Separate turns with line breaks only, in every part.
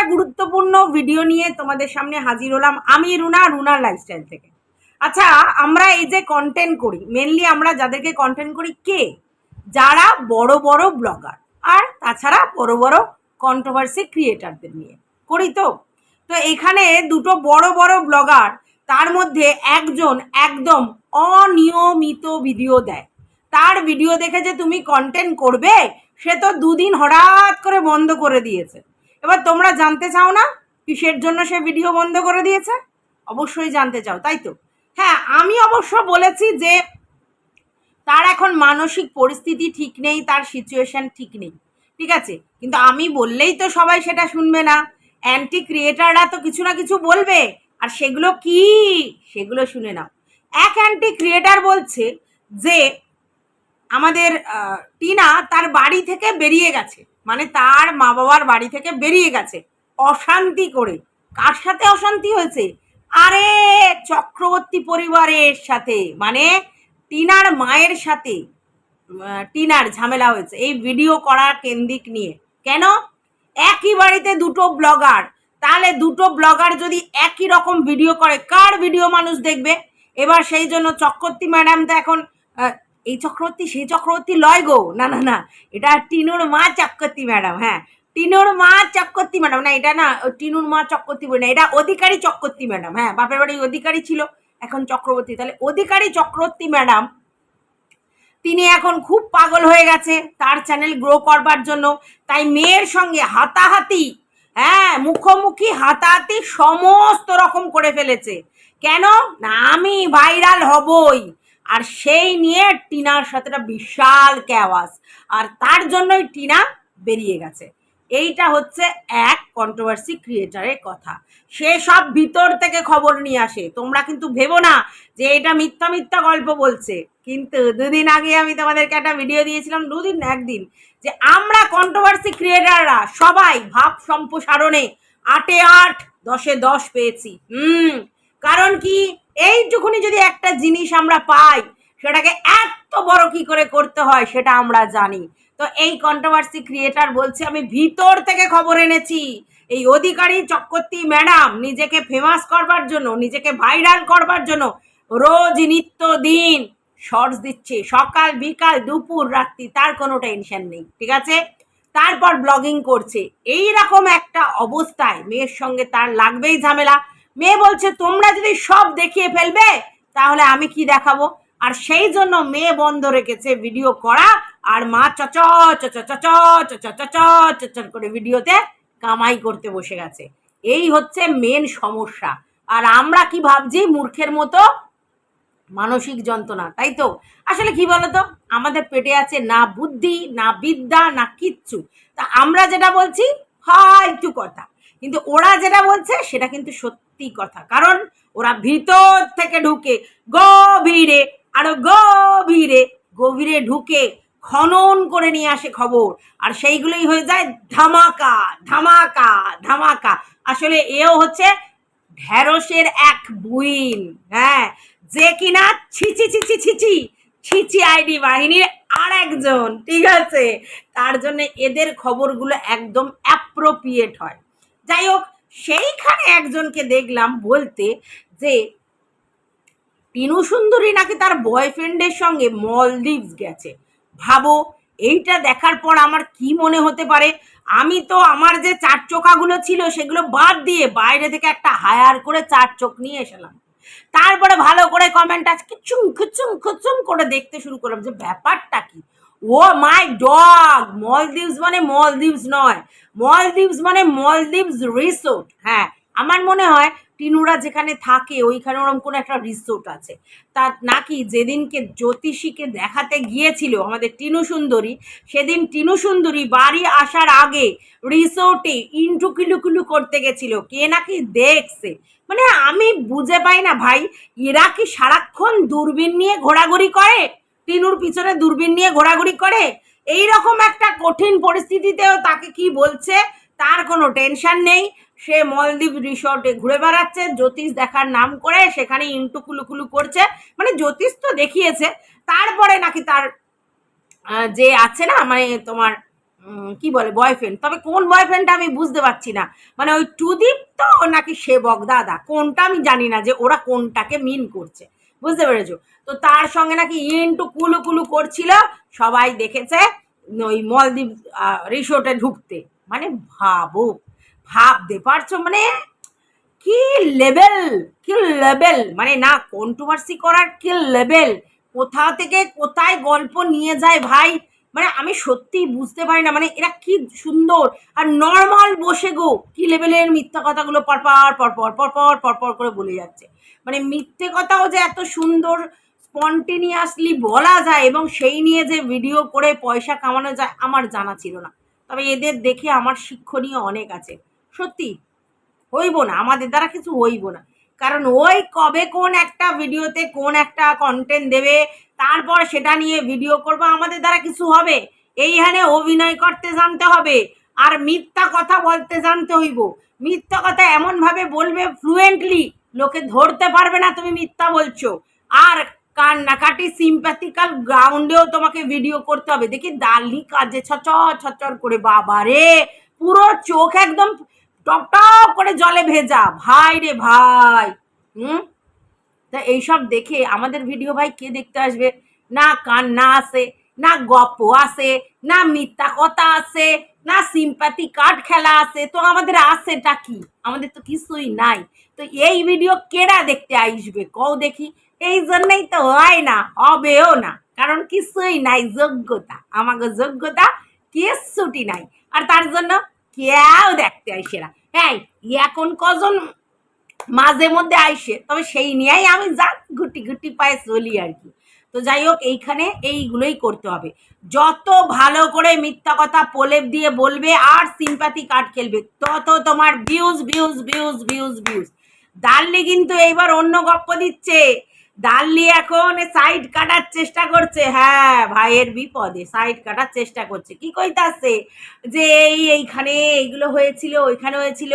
একটা গুরুত্বপূর্ণ ভিডিও নিয়ে তোমাদের সামনে হাজির হলাম আমি রুনা, রুনার লাইফস্টাইল থেকে। আচ্ছা আমরা এই যে কন্টেন্ট করি মেনলি আমরা যাদেরকে কন্টেন্ট করি কে? যারা বড় বড় ব্লগার আর তাছাড়া বড় বড় কন্ট্রোভার্সি ক্রিয়েটারদের নিয়ে করি তো। তো এখানে দুটো বড় বড় ব্লগার তার মধ্যে একজন একদম অনিয়মিত ভিডিও দেয়। তার ভিডিও দেখে যে তুমি কন্টেন্ট করবে, সে তো দুদিন হঠাৎ করে বন্ধ করে দিয়েছে। এবার তোমরা জানতে চাও না কিসের জন্য সে ভিডিও বন্ধ করে দিয়েছে? অবশ্যই জানতে চাও, তাই তো? হ্যাঁ আমি অবশ্য বলেছি যে তার এখন মানসিক পরিস্থিতি ঠিক নেই, তার সিচুয়েশন ঠিক নেই, ঠিক আছে? কিন্তু আমি বললেই তো সবাই সেটা শুনবে না। অ্যান্টি ক্রিয়েটাররা তো কিছু না কিছু বলবে, আর সেগুলো কি? সেগুলো শুনে নাও। এক অ্যান্টি ক্রিয়েটার বলছে যে আমাদের টিনা তার বাড়ি থেকে বেরিয়ে গেছে। মানে তার মা বাবার বাড়ি থেকে বেরিয়ে গেছে। অশান্তি করে। কার সাথে অশান্তি হয়েছে? আরে, চক্রবর্তী পরিবারের সাথে। মানে টিনার মায়ের সাথে। টিনার ঝামেলা হয়েছে। এই ভিডিও করা কেন্দ্রিক নিয়ে। কেন? একই বাড়িতে দুটো ব্লগার। তাহলে দুটো ব্লগার যদি একই রকম ভিডিও করে, কার ভিডিও মানুষ দেখবে? এবার সেই জন্য চক্রবর্তী ম্যাডাম তো এখন এই চক্রবর্তী, সেই চক্রবর্তী লয় গো। না না না, এটা টিনুর মা চক্রবর্তী ম্যাডাম হ্যাঁ। টিনুর মা চক্রবর্তী ম্যাডাম, না, এটা না, টিনুর মা চক্রবর্তী বলে না, এটা অধিকারী চক্রবর্তী ম্যাডাম হ্যাঁ বাপের বাড়ি অধিকারী ছিল, এখন চক্রবর্তী। তাহলে অধিকারী চক্রবর্তী ম্যাডাম, তিনি এখন খুব পাগল হয়ে গেছে, তার চ্যানেল গ্রো করবার জন্য। তাই মেয়ের সঙ্গে হাতাহাতি হ্যাঁ মুখোমুখি হাতাহাতি সমস্ত রকম করে ফেলেছে। কেন? না, আমি ভাইরাল হবই। আর সেই নিয়ে টিনার সাথে একটা বিশাল ক্যাওয়াস আর তার জন্যই টিনা বেরিয়ে গেছে। এইটা হচ্ছে এক কন্ট্রোভার্সি ক্রিয়েটারের কথা। সে সব ভিতর থেকে খবর নিয়ে আসে। তোমরা কিন্তু ভেবো না যে এটা মিথ্যা মিথ্যা গল্প বলছে। কিন্তু দুদিন আগে আমি তোমাদেরকে একটা ভিডিও দিয়েছিলাম, দুদিন একদিন, যে আমরা কন্ট্রোভার্সি ক্রিয়েটাররা সবাই ভাব সম্প্রসারণে আটে আট, দশে দশ পেয়েছি। হুম, কারণ কি? এইটুকুনি যদি একটা জিনিস আমরা পাই, সেটাকে এত বড় কি করে করতে হয় সেটা আমরা জানি। তো এই কন্ট্রোভার্সি ক্রিয়েটার বলছে, আমি ভিতর থেকে খবর এনেছি। এই অধিকারী চক্রবর্তী ম্যাডাম নিজেকে ফেমাস করবার জন্য, নিজেকে ভাইরাল করবার জন্য রোজ নিত্য দিন শর্টস দিচ্ছে। সকাল, বিকাল, দুপুর, রাত্রি, তার কোনো টেনশন নেই, ঠিক আছে? তারপর ব্লগিং করছে। এই রকম একটা অবস্থায় মেয়ের সঙ্গে তার লাগবেই ঝামেলা। মেয়ে বলছে তোমরা যদি সব দেখিয়ে ফেলবে তাহলে আমি কি দেখাবো আর সেই জন্য মেয়ে বন্ধ রেখেছে ভিডিও করা আর মা চচ চচ করে ভিডিওতে কামাই করতে বসে গেছে এই হচ্ছে মেন সমস্যা আর আমরা কি ভাবছি মূর্খের মতো মানসিক যন্ত্রণা তাই তো আসলে কি বলতো আমাদের পেটে আছে না বুদ্ধি না বিদ্যা না কিচ্ছু তা আমরা যেটা বলছি হয়তো কথা কিন্তু ওরা যেটা বলছে সেটা কিন্তু সত্যি কথা। কারণ ওরা ভিতর থেকে ঢুকে গভীরে, আরও গভীরে গভীরে ঢুকে খনন করে নিয়ে আসে খবর। আর সেইগুলোই হয়ে যায় ধামাকা ধামাকা ধামাকা। আসলে এও হচ্ছে ঢ্যাঁড়সের এক বুইন হ্যাঁ। যে কিনা ছিচি ছিচি ছিচি ছিচি আইডি বাহিনীর আর একজন ঠিক আছে? তার জন্য এদের খবরগুলো একদম অ্যাপ্রোপ্রিয়েট হয়। যাই হোক সেইখানে একজনকে দেখলাম বলতে যে, টিনু সুন্দরী নাকি তার বয়ফ্রেন্ডের সঙ্গে মলদ্বীপস গেছে? ভাবো, এইটা দেখার পর আমার কি মনে হতে পারে? আমি তো আমার যে চার চোখাগুলো ছিল সেগুলো বাদ দিয়ে বাইরে থেকে একটা হায়ার করে চার চোখ নিয়ে এসেলাম। তারপরে ভালো করে কমেন্ট আছে, কিচুম খুচুম খুচুম করে দেখতে শুরু করলাম যে, ব্যাপারটা কি? ও মাই ডগ, মলদ্বীপস মানে মলদ্বীপস নয়। মলদ্বীপস মানে মলদ্বীপস রিসোর্ট। হ্যাঁ আমার মনে হয় টিনুরা যেখানে থাকে, ওইখানে ওরকম কোনো একটা রিসোর্ট আছে। তা নাকি যেদিনকে জ্যোতিষীকে দেখাতে গিয়েছিল আমাদের টিনু সুন্দরী, সেদিন টিনু সুন্দরী বাড়ি আসার আগে রিসোর্টে ইন্টু কিলুকুলু করতে গেছিল। কে নাকি দেখছে? মানে আমি বুঝে পাই না ভাই, এরা কি সারাক্ষণ দূরবীন নিয়ে ঘোরাঘুরি করে? টিনুর পিছনে দূরবীন নিয়ে ঘোরাঘুরি করে? এই রকম একটা কঠিন পরিস্থিতিতেও তাকে কি বলছে? তার কোনো টেনশন নেই। সে মলদ্বীপ রিসর্টে ঘুরে বেড়াচ্ছে। জ্যোতিষ দেখার নাম করে সেখানে ইন্টু কুলুকুলু করছে। মানে জ্যোতিষ তো দেখিয়েছে। তারপরে নাকি তার যে আছে না মানে তোমার কি বলে বয়ফ্রেন্ড তবে কোন বয়ফ্রেন্ডটা আমি বুঝতে পারছি না। মানে ওই টুদীপ তো নাকি সেবক দাদা। কোনটা আমি জানি না যে ওরা কোনটাকে মিন করছে। বুঝতে পেরেছ? তো তার সঙ্গে নাকি ইন্টু কুলু কুলু করছিল, সবাই দেখেছে ওই মলদ্বীপ রিসোর্টে ঢুকতে। মানে ভাবো, ভাবতে পারছ? মানে কি লেভেল কি লেভেল? মানে না কন্ট্রোভার্সি করার কি লেভেল? কোথা থেকে কোথায় গল্প নিয়ে যায় ভাই? মানে আমি সত্যিই বুঝতে পারি না মানে এরা কি সুন্দর। আর নর্মাল বসে গো, কি লেভেলের মিথ্যা কথাগুলো পরপর পরপর পরপর পরপর করে বলে যাচ্ছে। মানে মিথ্যে কথাও যে এত সুন্দর স্পন্টেনিয়াসলি বলা যায় এবং সেই নিয়ে যে ভিডিও করে পয়সা কামানো যায়, আমার জানা ছিল না। তবে এদের দেখে আমার শিক্ষণীয় অনেক আছে। সত্যি, হইব না, আমাদের দ্বারা কিছু হইব না। কারণ ওই কবে কোন একটা ভিডিওতে কোন একটা কন্টেন্ট দেবে, তারপর সেটা নিয়ে ভিডিও করব, আমাদের দ্বারা কিছু হবে। এইখানে অভিনয় করতে জানতে হবে, আর মিথ্যা কথা বলতে জানতে হইব। মিথ্যা কথা এমনভাবে বলবে ফ্লুয়েন্টলি লোকে ধরতে পারবে না তুমি মিথ্যা বলছো। আর কান্নাকাটি সিম্প্যাথিক্যাল গ্রাউন্ডেও তোমাকে ভিডিও করতে হবে। দেখি দালি কাজে ছচর ছচর করে বাবা রে পুরো চোখ একদম টপ টপ করে জলে ভেজা। ভাই রে ভাই। হুম? তা এইসব দেখে আমাদের ভিডিও ভাই কে দেখতে আসবে? না কান্না আসে, না গপ্প আসে, না মিথ্যা কথা আসে, না সিম্প্যাথি কার্ড খেলা আছে তো আমাদের আসেটা কি? আমাদের তো কিছুই নাই। তো এই ভিডিও কেডা দেখতে আসবে? কও দেখি। এই জন্যই তো হয় না, হবেও না। কারণ কিছুই নাই, যোগ্যতা। আমাকে যোগ্যতা কিচ্ছুটি নাই। আর তার জন্য কেউ দেখতে আসে না। হ্যাঁ এখন কজন মাঝে মধ্যে আইসে, তবে সেই নিয়েই আমি যা গুটি গুটি পায়ে চলি আর কি। তো যাই হোক, এইখানে এইগুলোই করতে হবে। যত ভালো করে মিথ্যা কথা প্রলেপ দিয়ে বলবে আর সিম্প্যাথি কার্ড খেলবে, তত তোমার views views views views views দাল্লি কিন্তু এইবার অন্য গপ্প দিচ্ছে। দাল্লি এখন সাইড কাটার চেষ্টা করছে। হ্যাঁ ভাইয়ের বিপদে সাইড কাটার চেষ্টা করছে। কি কইতাছে? যে এই এইখানে এইগুলো হয়েছিল, ওইখানে হয়েছিল।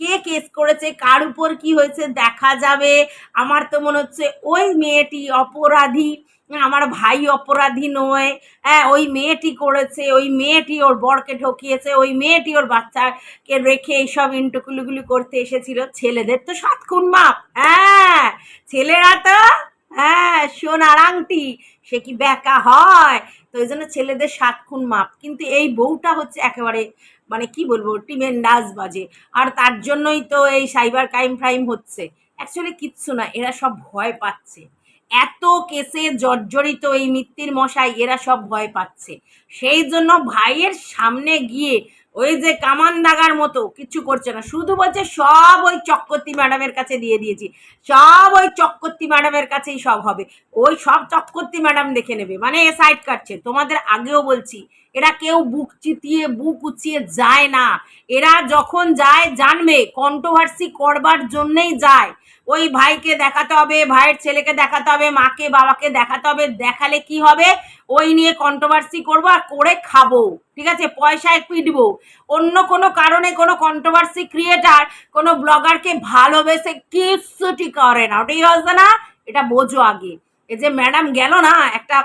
কে কেস করেছে? কার উপর কি হয়েছে? দেখা যাবে। আমার তো মনে হচ্ছে ওই মেয়েটি অপরাধী। আমার ভাই অপরাধী নয়। হ্যাঁ ওই মেয়েটি করেছে, ওই মেয়েটি ওর বরকে ঠকিয়েছে, ওই মেয়েটি ওর বাচ্চাকে রেখে এইসব ইন্টুকুলুগুলি করতে এসেছিল। ছেলেদের তো সাত খুন মাপ হ্যাঁ। ছেলেরা তো হ্যাঁ সোনার আংটি, সে কি ব্যাকা হয়? তো ওই জন্য ছেলেদের সাত খুন মাপ। কিন্তু এই বউটা হচ্ছে একেবারে মানে কি বলব নাচ বাজে। আর তার জন্যই তো এই সাইবার ক্রাইম ফ্রাইম হচ্ছে। অ্যাকচুয়ালি কিচ্ছু না, এরা সব ভয় পাচ্ছে। এত কেসে জর্জরিত এই মিত্তির মশাই, এরা সব ভয় পাচ্ছে। সেই জন্য ভাইয়ের সামনে গিয়ে ওই যে কামান দাগার মতো কিছু করছে না। শুধু বলছে, সব ওই চক্রবর্তী ম্যাডামের কাছে দিয়ে দিয়েছি। সব ওই চক্রবর্তী ম্যাডামের কাছেই সব হবে। ওই সব চক্রবর্তী ম্যাডাম দেখে নেবে। মানে এ সাইড কাটছে। তোমাদের আগেও বলছি, এরা কেউ বুক চিতিয়ে, বুক উচিয়ে যায় না। এরা যখন যায়, জানবে কন্ট্রোভার্সি করবার জন্যেই যায়। ওই ভাইকে দেখাতে হবে, ভাইয়ের ছেলেকে দেখাতে হবে, মাকে, বাবাকে দেখাতে হবে, দেখালে কি হবে? ওই নিয়ে কন্ট্রোভার্সি করব আর করে খাব, ঠিক আছে? পয়সায় পিটবো। অন্য কোনো কারণে কোনো কন্ট্রোভার্সি ক্রিয়েটার কোনো ব্লগারকে ভালোবেসে কিচ্ছুটি করে না। ওটাই হচ্ছে না, এটা বোঝো আগে। এই যে ম্যাডাম গেল না, একটা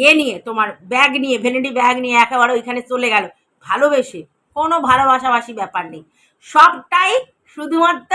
ইয়ে নিয়ে, তোমার ব্যাগ নিয়ে ভ্যানিটি ব্যাগ নিয়ে একেবারে ওইখানে চলে গেল। ভালোবেসে, কোনো ভালোবাসাবাসি ব্যাপার নেই। সবটাই শুধুমাত্র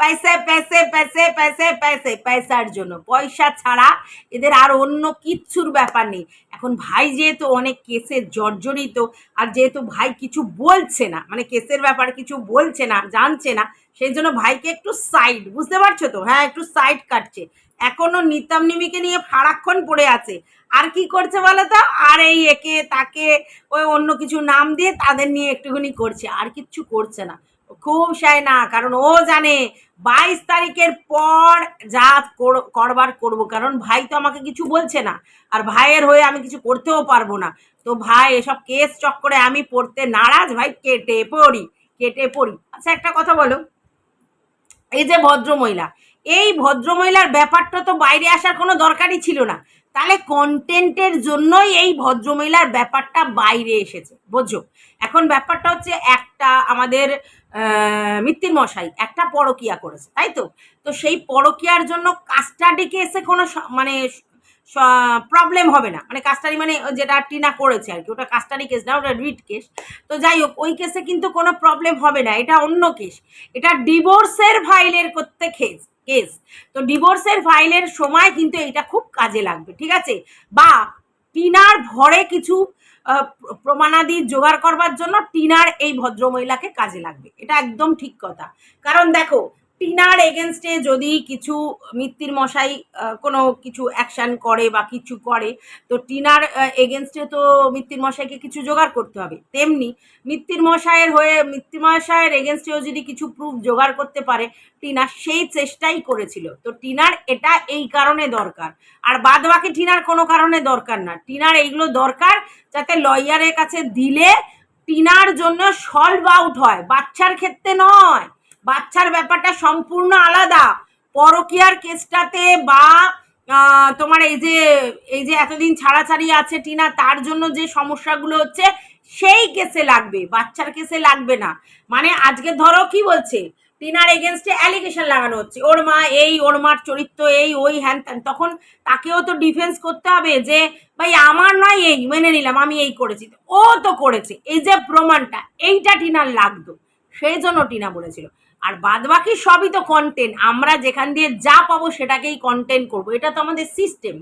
পয়সে পয়সে পয়সে পয়সে পয়সে, পয়সার জন্য। পয়সা ছাড়া এদের আর অন্য কিচ্ছুর ব্যাপার নেই। এখন ভাই যেহেতু অনেক কেসে জর্জরিত, আর যেহেতু ভাই কিছু বলছে না মানে কেসের ব্যাপার কিছু বলছে না, জানছে না, সেই জন্য ভাইকে একটু সাইড বুঝতে পারছ তো? হ্যাঁ একটু সাইড কাটছে। এখনও নিতাম নিমিকে নিয়ে সারাক্ষণ পড়ে আছে। আর কি করছে বলো তো? আর এই একে, তাকে, ওই অন্য কিছু নাম দিয়ে তাদের নিয়ে একটুখানি করছে। আর কিচ্ছু করছে না। খুব না, কারণ ও জানে বাইশ তারিখের পর যা কর- করবার করব, কারণ ভাই তো আমাকে কিছু বলছে না, আর ভাইয়ের হয়ে আমি কিছু করতেও পারব না। তো ভাই, এসব কেস চক্করে আমি পড়তে নারাজ, ভাই, কেটে পড়ি কেটে পড়ি। আচ্ছা একটা কথা বলো। এই যে ভদ্রমহিলা, এই ভদ্রমহিলার ব্যাপারটা তো বাইরে আসার কোনো দরকারই ছিল না। তাহলে কন্টেন্টের জন্যই এই ভদ্রমহিলার ব্যাপারটা বাইরে এসেছে, বোঝো? এখন ব্যাপারটা হচ্ছে একটা, আমাদের মশাই, একটা পরকিয়া করেছে, তাই তো? তো সেই পরকিয়ার জন্য কাস্টাডিকে এসে কোনো মানে প্রবলেম হবে না। মানে কাস্টারি মানে যেটা টিনা করেছে আর কি, ওটা কাস্টারি কেস না, ওটা রিট কেস তো যাই হোক, ওই কেসে কিন্তু কোনো প্রবলেম হবে না, এটা অন্য কেস এটা ডিভোর্সের ফাইলের করতে কেস কেস তো ডিভোর্সের ফাইলের সময় কিন্তু এটা খুব কাজে লাগবে, ঠিক আছে? বা টিনার ভরে কিছু প্রমাণাদি জোগাড় করবার জন্য টিনার এই ভদ্রমহিলাকে কাজে লাগবে। এটা একদম ঠিক কথা। কারণ দেখো টিনার এগেনস্টে যদি কিছু মিত্তির মশাই কোনো কিছু অ্যাকশন করে বা কিছু করে, তো টিনার এগেনস্টে তো মিত্তির মশাইকে কিছু জোগাড় করতে হবে। তেমনি মিত্তির মশাইয়ের হয়ে মিত্তির মশাইয়ের এগেনস্টেও যদি কিছু প্রুফ জোগাড় করতে পারে, টিনা সেই চেষ্টাই করেছিল। তো টিনার এটা এই কারণে দরকার। আর বাদ বাকি টিনার কোনো কারণে দরকার না। টিনার এইগুলো দরকার যাতে লয়ারের কাছে দিলে টিনার জন্য সলভ আউট হয়। বাচ্চার ক্ষেত্রে নয়। বাচ্চার ব্যাপারটা সম্পূর্ণ আলাদা। পরকিয়ার কেসটাতে বা তোমার এই যে এই যে এতদিন ছাড়াছাড়ি আছে টিনা, তার জন্য যে সমস্যাগুলো হচ্ছে, সেই কেসে লাগবে, বাচ্চার কেসে লাগবে না। মানে আজকে ধরো কি বলছে, টিনার এগেনস্টে অ্যালিগেশন লাগানো হচ্ছে, ওর মা এই, ওর মার চরিত্র এই, ওই, হ্যান ত্যান, তখন তাকেও তো ডিফেন্স করতে হবে যে, ভাই, আমার নয় এই, মেনে নিলাম, আমি এই করেছি। ও তো করেছে, এই যে প্রমাণটা, এইটা টিনার লাগতো, সেই জন্য টিনা বলেছিল। আর বাদ বাকি সবই তো কন্টেন্ট আমরা যেখান দিয়ে যা পাবো সেটাকেই কন্টেন্ট করব। এটা তো আমাদের সিস্টেম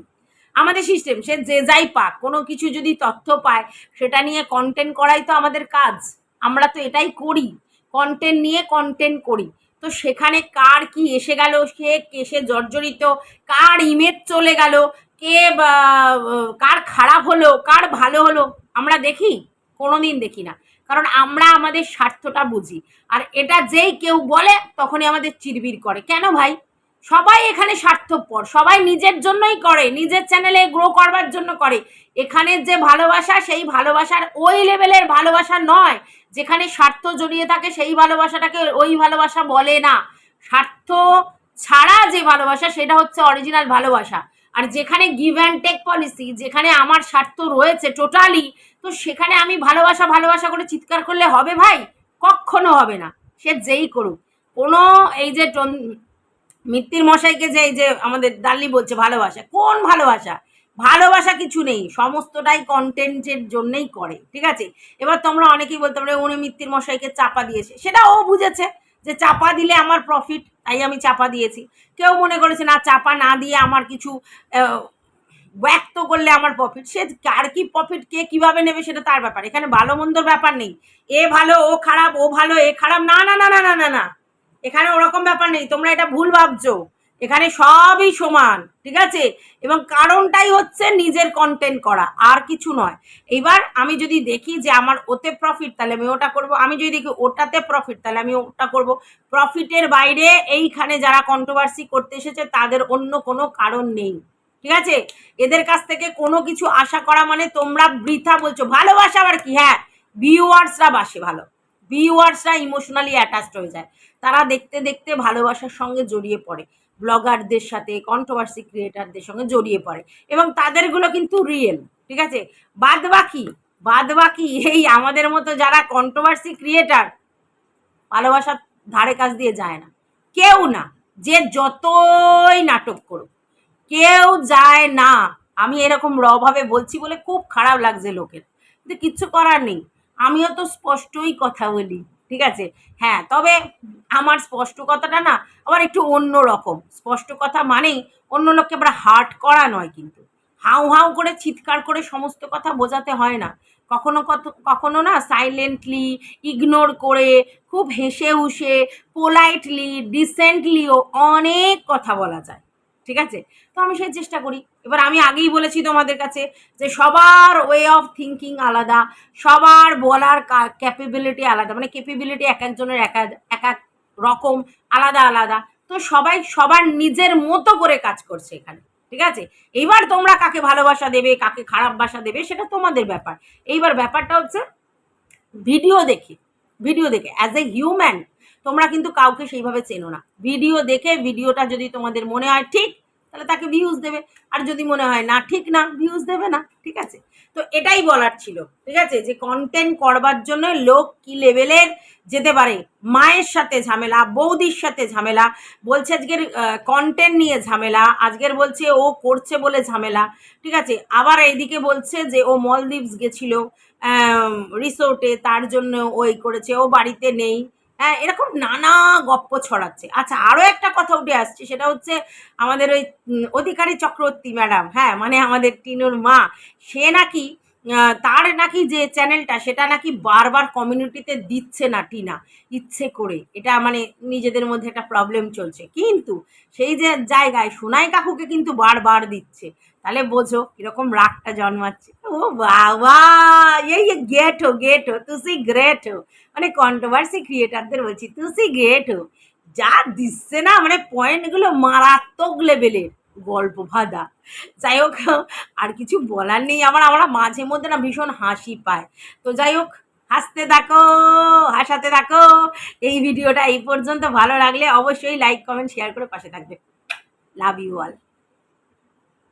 আমাদের সিস্টেম সে যে যাই পাক, কোনো কিছু যদি তথ্য পায়, সেটা নিয়ে কন্টেন্ট করাই তো আমাদের কাজ। আমরা তো এটাই করি। কন্টেন্ট নিয়ে কন্টেন্ট করি। তো সেখানে কার কি এসে গেল, সে কেসে জর্জরিত, কার ইমেজ চলে গেল, কে কার খারাপ হলো, কার ভালো হলো, আমরা দেখি? কোনো দিন দেখি না। কারণ আমরা আমাদের স্বার্থটা বুঝি। আর এটা যেই কেউ বলে, তখনই আমাদের চিরবির করে। কেন ভাই? সবাই এখানে স্বার্থপর। সবাই নিজের জন্যই করে, নিজের চ্যানেলে গ্রো করবার জন্য করে। এখানে যে ভালোবাসা, সেই ভালোবাসার ওই লেভেলের ভালোবাসা নয়। যেখানে স্বার্থ জড়িয়ে থাকে, সেই ভালোবাসাটাকে ওই ভালোবাসা বলে না। স্বার্থ ছাড়া যে ভালোবাসা, সেটা হচ্ছে অরিজিনাল ভালোবাসা। আর যেখানে গিভ অ্যান্ড টেক পলিসি যেখানে আমার স্বার্থ রয়েছে টোটালি তো সেখানে আমি ভালোবাসা ভালোবাসা করে চিৎকার করলে হবে ভাই? কখনো হবে না। সে যেই করুক। কোনো এই যে মিত্তির মশাইকে যে এই যে আমাদের দাল্লি বলছে ভালোবাসা, কোন ভালোবাসা? ভালোবাসা কিছু নেই। সমস্তটাই কন্টেন্টের জন্যই করে, ঠিক আছে? এবার তোমরা অনেকেই বলতে পারো, উনি মিত্তির মশাইকে চাপা দিয়েছে। সেটা ও বুঝেছে যে চাপা দিলে আমার প্রফিট তাই আমি চাপা দিয়েছি। কেউ মনে করেছে, না, চাপা না দিয়ে আমার কিছু ব্যক্ত করলে আমার প্রফিট সে কার কি প্রফিট কে কীভাবে নেবে সেটা তার ব্যাপার। এখানে ভালো মন্দর ব্যাপার নেই। এ ভালো, ও খারাপ, ও ভালো, এ খারাপ, না না না না না না না। এখানে ওরকম ব্যাপার নেই। তোমরা এটা ভুল ভাবছ। এখানে সবই সমান, ঠিক আছে? এবং কারণটাই হচ্ছে নিজের কন্টেন্ট করা, আর কিছু নয়। এবার আমি যদি দেখি যে আমার ওতে প্রফিট তাহলে আমি ওটা করব। আমি যদি দেখি ওটাতে প্রফিট তাহলে আমি ওটা করব। প্রফিটের বাইরে এইখানে যারা কন্ট্রোভার্সি করতে এসেছে, তাদের অন্য কোনো কারণ নেই। ঠিক আছে? এদের কাছ থেকে কোনো কিছু আশা করা মানে তোমরা বৃথা বলছো। ভালোবাসা আবার কি? হ্যাঁ ভিউয়ার্সরা বাসে ভালো। ভিউয়ার্সরা ইমোশনালি অ্যাটাচড হয়ে যায়। তারা দেখতে দেখতে ভালোবাসার সঙ্গে জড়িয়ে পড়ে। ব্লগারদের সাথে কন্ট্রোভার্সি ক্রিয়েটারদের সঙ্গে জড়িয়ে পড়ে। এবং তাদেরগুলো কিন্তু রিয়েল ঠিক আছে? বাদ বাকি বাদ বাকি এই আমাদের মতো যারা কন্ট্রোভার্সি ক্রিয়েটার ভালোবাসার ধারে কাছ দিয়ে যায় না। কেউ না, যে যতই নাটক করুক। কেউ যায় না। আমি এরকম রভাবে বলছি বলে খুব খারাপ লাগছে লোকের। কিন্তু কিচ্ছু করার নেই। আমিও তো স্পষ্টই কথা বলি, ঠিক আছে? হ্যাঁ তবে আমার স্পষ্ট কথাটা না আবার একটু অন্য রকম। স্পষ্ট কথা মানেই অন্য লোককে আবার হার্ট করা নয় কিন্তু। হাউ হাউ করে চিৎকার করে সমস্ত কথা বোঝাতে হয় না। কখনো কত, কখনো না সাইলেন্টলি ইগনোর করে, খুব হেসে হুসে পোলাইটলি ডিসেন্টলিও অনেক কথা বলা যায়। ঠিক আছে? তো আমি সেই চেষ্টা করি। এবার আমি আগেই বলেছি তোমাদের কাছে যে সবার ওয়ে অফ থিঙ্কিং আলাদা, সবার বলার ক্যাপেবিলিটি আলাদা মানে ক্যাপেবিলিটি এক একজনের এক এক- এক রকম, আলাদা আলাদা। তো সবাই সবার নিজের মতো করে কাজ করছে এখানে, ঠিক আছে? এইবার তোমরা কাকে ভালোবাসা দেবে, কাকে খারাপ বাসা দেবে, সেটা তোমাদের ব্যাপার। এইবার ব্যাপারটা হচ্ছে ভিডিও দেখে ভিডিও দেখে অ্যাজ এ হিউম্যান তোমরা কিন্তু কাউকে সেইভাবে চেনো না। ভিডিও দেখে ভিডিওটা যদি তোমাদের মনে হয় ঠিক, তাহলে তাকে ভিউজ দেবে। আর যদি মনে হয় না ঠিক না ভিউজ দেবে না, ঠিক আছে? তো এটাই বলার ছিল, ঠিক আছে? যে কন্টেন্ট করবার জন্য লোক কি লেভেলের যেতে পারে। মায়ের সাথে ঝামেলা, বৌদির সাথে ঝামেলা, বলছে আজকের কন্টেন্ট নিয়ে ঝামেলা, আজকের বলছে ও করছে বলে ঝামেলা, ঠিক আছে? আবার এইদিকে বলছে যে ও মলদ্বীপস গেছিল রিসোর্টে তার জন্য ওই করেছে, ও বাড়িতে নেই। হ্যাঁ এরকম নানা গপ্প ছড়াচ্ছে। আচ্ছা আরও একটা কথা উঠে আসছে, সেটা হচ্ছে আমাদের ওই অধিকারী চক্রবর্তী ম্যাডাম হ্যাঁ মানে আমাদের টিনুর মা, সে নাকি তার নাকি যে চ্যানেলটা, সেটা নাকি বারবার কমিউনিটিতে দিচ্ছে না টিনা, ইচ্ছে করে। এটা মানে নিজেদের মধ্যে একটা প্রবলেম চলছে। কিন্তু সেই যে জায়গায় সোনাই কাকুকে কিন্তু বারবার দিচ্ছে। তাহলে বোঝো, কীরকম রাগটা জন্মাচ্ছে। ও বাবা, এই গেট হো গেট হো তুসি গ্রেট হো মানে কন্ট্রোভার্সি ক্রিয়েটারদের বলছি, তুসি গ্রেট হো যা দিচ্ছে না মানে পয়েন্টগুলো মারাত্মক লেভেলের গল্প ভাদা যাই হোক আর কিছু বলার নেই। আমার, আমরা মাঝে মধ্যে না ভীষণ হাসি পায়। তো যাই হোক হাসতে থাকো, হাসাতে থাকো। এই ভিডিওটা এই পর্যন্ত। ভালো লাগলে অবশ্যই লাইক কমেন্ট শেয়ার করে পাশে থাকবে। Love you all